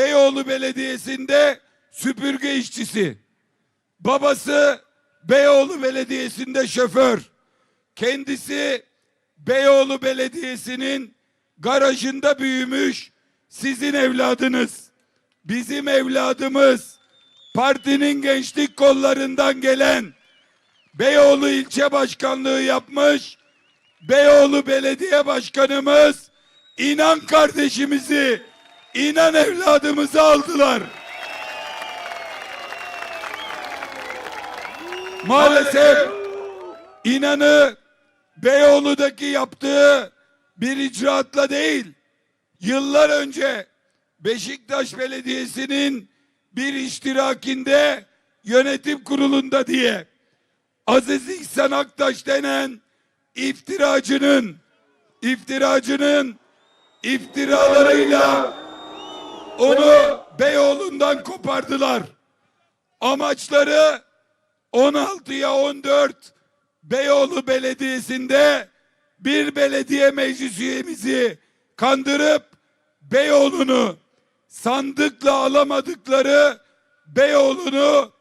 Beyoğlu Belediyesi'nde süpürge işçisi. Babası Beyoğlu Belediyesi'nde şoför. Kendisi Beyoğlu Belediyesi'nin garajında büyümüş sizin evladınız. Bizim evladımız partinin gençlik kollarından gelen Beyoğlu ilçe başkanlığı yapmış Beyoğlu Belediye Başkanımız inan kardeşimizi, inan evladımızı aldılar. Maalesef inanı Beyoğlu'daki yaptığı bir icraatla değil, yıllar önce Beşiktaş Belediyesi'nin bir iştirakinde yönetim kurulunda diye Aziz İhsan Aktaş denen iftiracının iftiracının iftiralarıyla onu Beyoğlu'ndan kopardılar. Amaçları 16'ya 14 Beyoğlu Belediyesi'nde bir belediye meclis üyemizi kandırıp Beyoğlu'nu sandıkla alamadıkları Beyoğlu'nu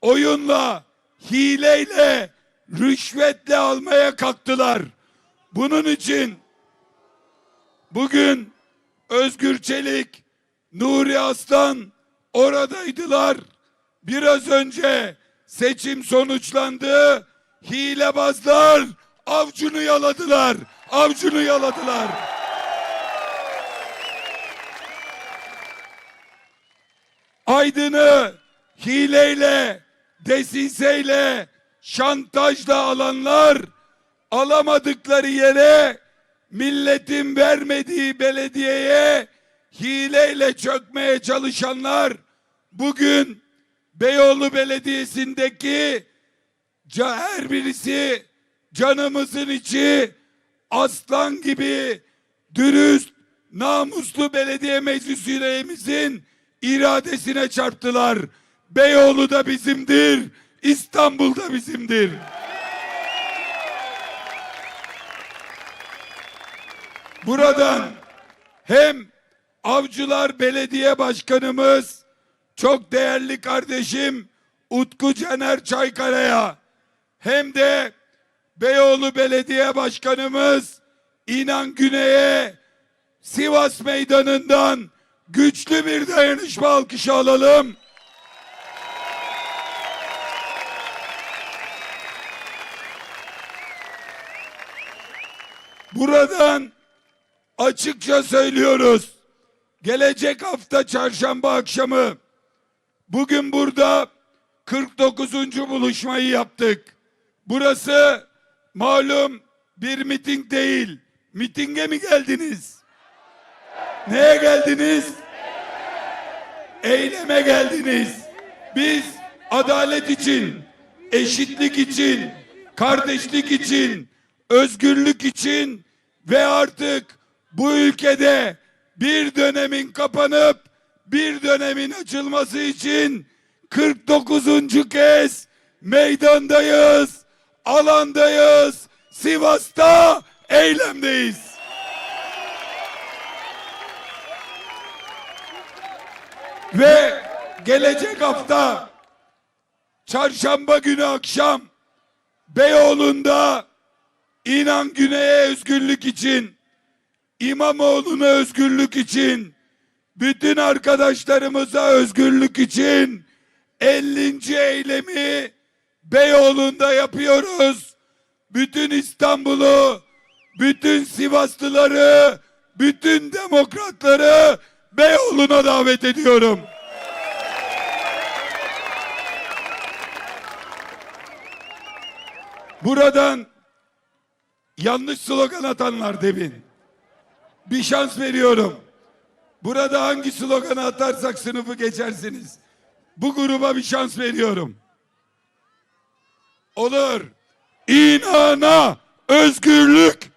oyunla, hileyle, rüşvetle almaya kalktılar. Bunun için bugün Özgür Çelik, Nuri Aslan oradaydılar. Biraz önce seçim sonuçlandı. Hilebazlar avcunu yaladılar. Avcunu yaladılar. Aydın'ı hileyle, desinseyle, şantajla alanlar alamadıkları yere milletin vermediği belediyeye hileyle çökmeye çalışanlar bugün Beyoğlu Belediyesi'ndeki her birisi canımızın içi aslan gibi dürüst, namuslu belediye meclis üyelerimizin iradesine çarptılar. Beyoğlu da bizimdir, İstanbul da bizimdir. Buradan hem Avcılar Belediye Başkanımız çok değerli kardeşim Utku Caner Çaykara'ya hem de Beyoğlu Belediye Başkanımız İnan Güney'e Sivas Meydanı'ndan güçlü bir dayanışma alkışı alalım. Buradan açıkça söylüyoruz. Gelecek hafta çarşamba akşamı bugün burada 49. buluşmayı yaptık. Burası malum bir miting değil. Mitinge mi geldiniz? Neye geldiniz? Eyleme geldiniz. Biz adalet için, eşitlik için, kardeşlik için, özgürlük için ve artık bu ülkede bir dönemin kapanıp bir dönemin açılması için 49. kez meydandayız, alandayız, Sivas'ta eylemdeyiz. Ve gelecek hafta çarşamba günü akşam Beyoğlu'nda İnan Güney'e özgürlük için, İmamoğlu'na özgürlük için, bütün arkadaşlarımıza özgürlük için 50. eylemi Beyoğlu'nda yapıyoruz. Bütün İstanbul'u, bütün Sivaslıları, bütün demokratları Beyoğlu'na davet ediyorum. Buradan yanlış slogan atanlar demin. Bir şans veriyorum. Burada hangi sloganı atarsak sınıfı geçersiniz. Bu gruba bir şans veriyorum. Olur. İnana özgürlük.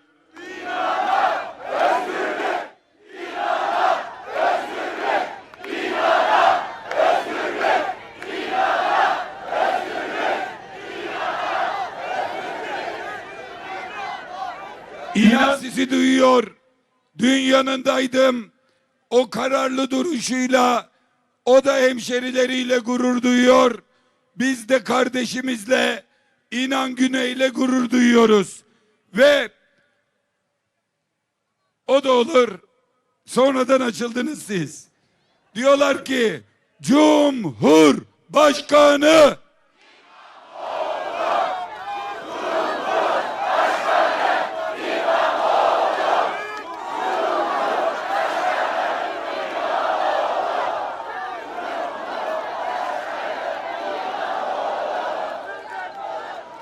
İnan sizi duyuyor. Dün yanındaydım. o kararlı duruşuyla o da hemşerileriyle gurur duyuyor. Biz de kardeşimizle İnan Güney'le gurur duyuyoruz. Ve o da olur. Sonradan açıldınız siz. Diyorlar ki Cumhur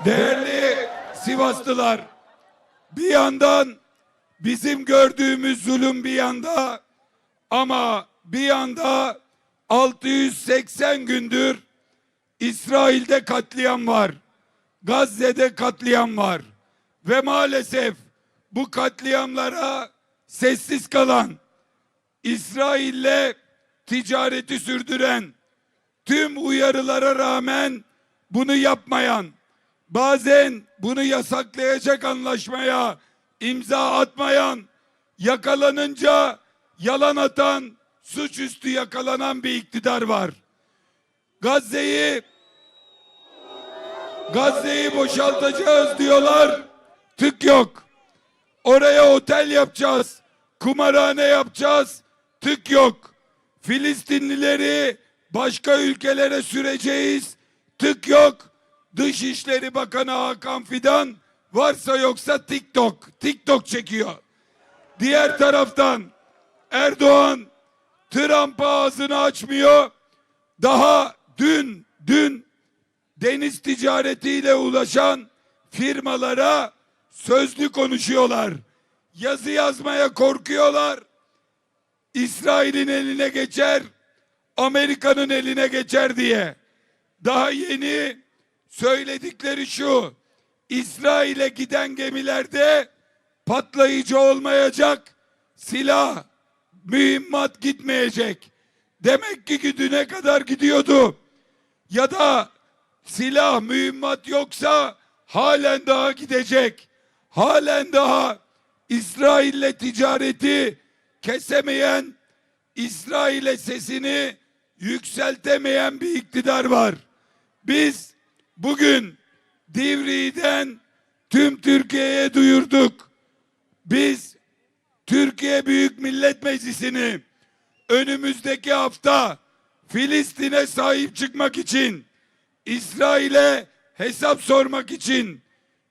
Değerli Sivaslılar, bir yandan bizim gördüğümüz zulüm bir yanda ama bir yanda 680 gündür İsrail'de katliam var. Gazze'de katliam var. Ve maalesef bu katliamlara sessiz kalan, İsrail'le ticareti sürdüren, tüm uyarılara rağmen bunu yapmayan, bazen bunu yasaklayacak anlaşmaya imza atmayan, yakalanınca yalan atan, suçüstü yakalanan bir iktidar var. Gazze'yi Gazze'yi boşaltacağız diyorlar. Tık yok. Oraya otel yapacağız. Kumarhane yapacağız. Tık yok. Filistinlileri başka ülkelere süreceğiz. Tık yok. Dışişleri Bakanı Hakan Fidan varsa yoksa TikTok. TikTok çekiyor. Diğer taraftan Erdoğan Trump'a ağzını açmıyor. Daha dün dün deniz ticaretiyle ulaşan firmalara sözlü konuşuyorlar. Yazı yazmaya korkuyorlar. İsrail'in eline geçer, Amerika'nın eline geçer diye. Daha yeni söyledikleri şu. İsrail'e giden gemilerde patlayıcı olmayacak, silah, mühimmat gitmeyecek. Demek ki güdüne kadar gidiyordu. Ya da silah, mühimmat yoksa halen daha gidecek. Halen daha İsrail'le ticareti kesemeyen, İsrail'e sesini yükseltemeyen bir iktidar var. Biz bugün Divri'den tüm Türkiye'ye duyurduk. Biz Türkiye Büyük Millet Meclisi'ni önümüzdeki hafta Filistin'e sahip çıkmak için İsrail'e hesap sormak için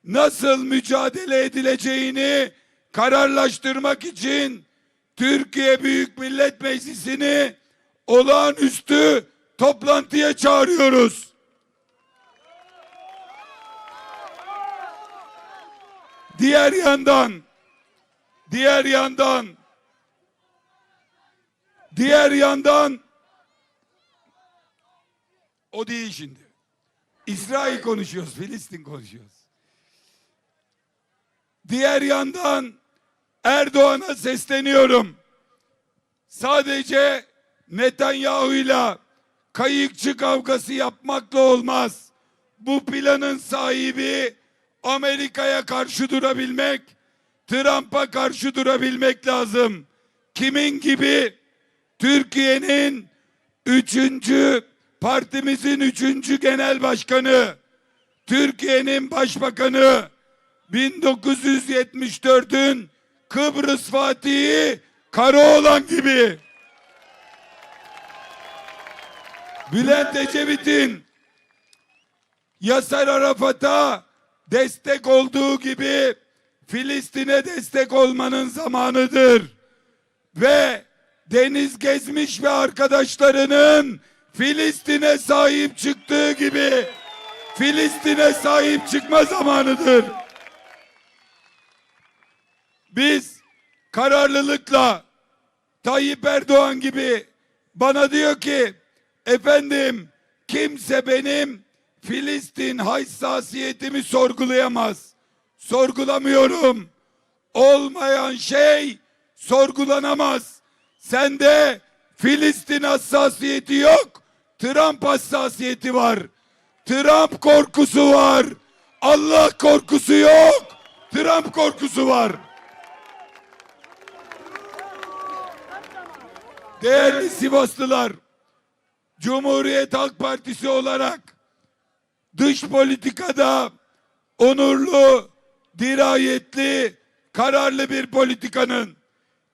nasıl mücadele edileceğini kararlaştırmak için Türkiye Büyük Millet Meclisi'ni olağanüstü toplantıya çağırıyoruz. Diğer yandan diğer yandan diğer yandan o değil şimdi. İsrail konuşuyoruz, Filistin konuşuyoruz. Diğer yandan Erdoğan'a sesleniyorum. Sadece Netanyahu'yla kayıkçı kavgası yapmakla olmaz. Bu planın sahibi Amerika'ya karşı durabilmek, Trump'a karşı durabilmek lazım. Kimin gibi? Türkiye'nin üçüncü partimizin üçüncü genel başkanı, Türkiye'nin başbakanı, 1974'ün Kıbrıs Fatihi Karaoğlan gibi. Bülent Ecevit'in Yasar Arafat'a destek olduğu gibi Filistin'e destek olmanın zamanıdır. Ve Deniz Gezmiş ve arkadaşlarının Filistin'e sahip çıktığı gibi Filistin'e sahip çıkma zamanıdır. Biz kararlılıkla Tayyip Erdoğan gibi bana diyor ki efendim kimse benim Filistin hassasiyetimi sorgulayamaz. Sorgulamıyorum. Olmayan şey sorgulanamaz. Sende Filistin hassasiyeti yok. Trump hassasiyeti var. Trump korkusu var. Allah korkusu yok. Trump korkusu var. Değerli Sivaslılar, Cumhuriyet Halk Partisi olarak dış politikada onurlu, dirayetli, kararlı bir politikanın,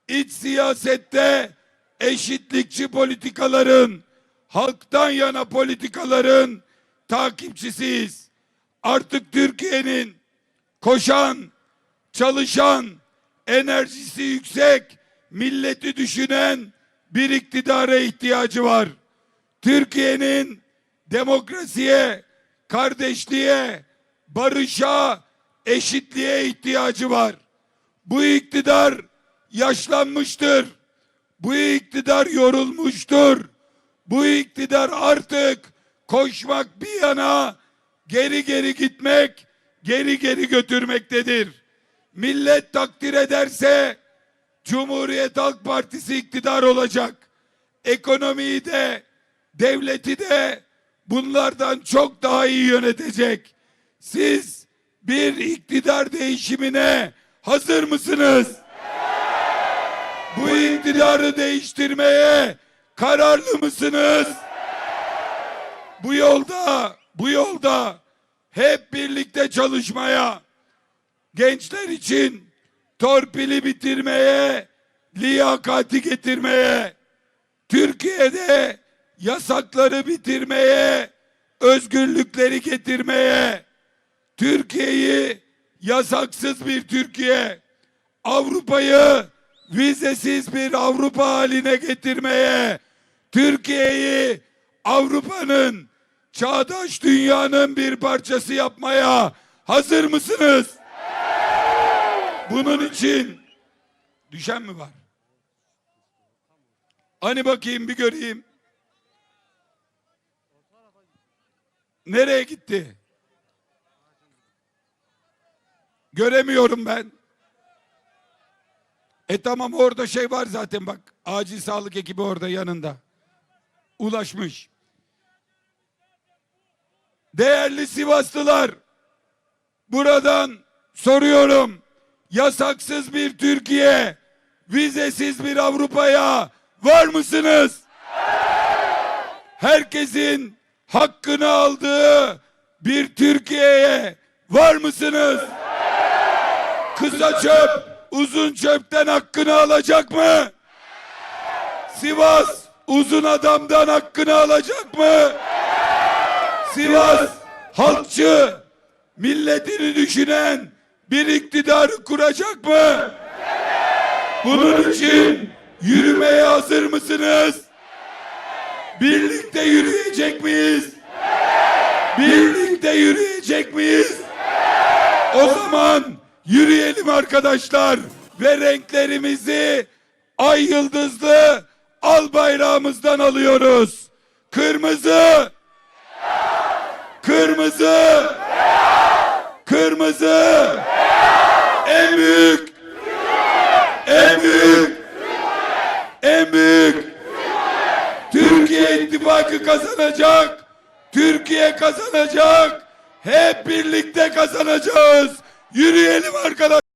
iç siyasette eşitlikçi politikaların, halktan yana politikaların takipçisiyiz. Artık Türkiye'nin koşan, çalışan, enerjisi yüksek, milleti düşünen bir iktidara ihtiyacı var. Türkiye'nin demokrasiye, kardeşliğe, barışa, eşitliğe ihtiyacı var. Bu iktidar yaşlanmıştır. Bu iktidar yorulmuştur. Bu iktidar artık koşmak bir yana geri geri gitmek, geri geri götürmektedir. Millet takdir ederse Cumhuriyet Halk Partisi iktidar olacak. Ekonomiyi de, devleti de bunlardan çok daha iyi yönetecek. Siz bir iktidar değişimine hazır mısınız? Bu iktidarı değiştirmeye kararlı mısınız? Bu yolda, bu yolda hep birlikte çalışmaya, gençler için torpili bitirmeye, liyakati getirmeye, Türkiye'de yasakları bitirmeye, özgürlükleri getirmeye, Türkiye'yi yasaksız bir Türkiye, Avrupa'yı vizesiz bir Avrupa haline getirmeye, Türkiye'yi Avrupa'nın çağdaş dünyanın bir parçası yapmaya hazır mısınız? Bunun için düşen mi var? Hani bakayım bir göreyim. Nereye gitti? Göremiyorum ben. E tamam orada şey var zaten bak. Acil sağlık ekibi orada yanında. Ulaşmış. Değerli Sivaslılar, buradan soruyorum. Yasaksız bir Türkiye, vizesiz bir Avrupa'ya var mısınız? Herkesin hakkını aldığı bir Türkiye'ye var mısınız? Kısa çöp, uzun çöpten hakkını alacak mı? Sivas uzun adamdan hakkını alacak mı? Sivas halkçı, milletini düşünen bir iktidarı kuracak mı? Bunun için yürümeye hazır mısınız? Birlikte yürüyecek miyiz? Birlikte yürüyecek miyiz? O zaman yürüyelim arkadaşlar ve renklerimizi ay yıldızlı al bayrağımızdan alıyoruz. Kırmızı, kırmızı, kırmızı, en büyük, en büyük, en büyük. Türkiye ittifakı kazanacak. Türkiye kazanacak. Hep birlikte kazanacağız. Yürüyelim arkadaşlar.